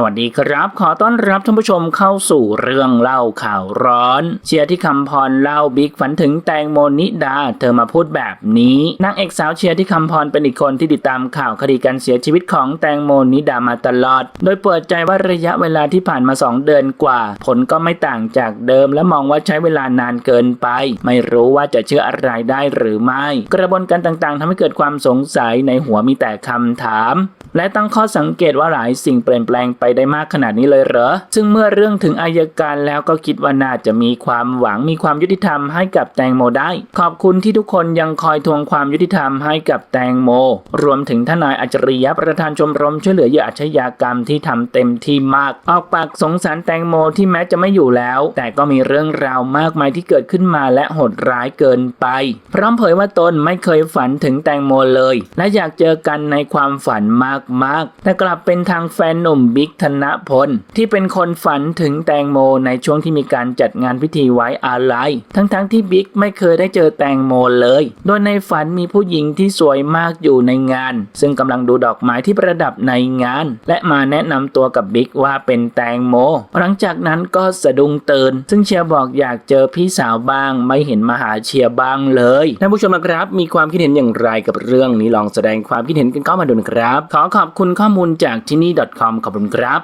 สวัสดีครับ ขอต้อนรับท่านผู้ชมเข้าสู่เรื่องเล่าข่าวร้อน เชียร์ที่คำพรเล่าบิ๊กฝันถึงแตงโมนิดา เธอมาพูดแบบนี้นางเอกสาวเชียร์ที่คำพรเป็นอีกคนที่ติดตามข่าวคดีการเสียชีวิตของแตงโมนิดามาตลอด โดยเปิดใจว่าระยะเวลาที่ผ่านมา 2 เดือนกว่า ผลก็ไม่ต่างจากเดิม และมองว่าใช้เวลานานเกินไป ไม่รู้ว่าจะเชื่ออะไรได้หรือไม่ กระบวนการต่างๆทำให้เกิดความสงสัยในหัวมีแต่คำถาม และตั้งข้อสังเกตว่าหลายสิ่งเปลี่ยนแปลงไปได้มากขนาดนี้เลยเหรอ ซึ่งเมื่อเรื่องถึงอายการแล้วก็คิดว่าน่าจะมีความหวังมีความยุติธรรมให้กับแตงโมได้ ขอบคุณที่ทุกคนยังคอยทวงความยุติธรรมให้กับแตงโม รวมถึงทนายอัจฉริยะประธานชมรมช่วยเหลือเหยื่ออาชญากรรมที่ทำเต็มที่มาก ออกปากสงสารแตงโมที่แม้จะไม่อยู่แล้ว แต่ก็มีเรื่องราวมากมายที่เกิดขึ้นมาและโหดร้ายเกินไป พร้อมเผยว่าตนไม่เคยฝันถึงแตงโมเลย และอยากเจอกันในความฝันมากๆแต่กลับเป็นทางแฟนหนุ่มบิ๊กธนพล ที่เป็นคนฝันถึงแตงโมในช่วงที่มีการจัดงานพิธีไว้อาลัยทั้งๆที่บิ๊กไม่เคยได้เจอแตงโมเลย โดยในฝันมีผู้หญิงที่สวยมากอยู่ในงาน ซึ่งกำลังดูดอกไม้ที่ประดับในงาน และมาแนะนำตัวกับบิ๊กว่าเป็นแตงโม หลังจากนั้นก็สะดุ้งตื่นซึ่งเชียร์บอกอยากเจอพี่สาวบ้าง ไม่เห็นมาหาเชียร์บ้างเลยท่านผู้ชมนะครับ มีความคิดเห็นอย่างไรกับเรื่องนี้ลองแสดงความคิดเห็นกันเข้ามาดูนะครับ ขอขอบคุณข้อมูลจากที่นี่ .com ขอบคุณครับ berapa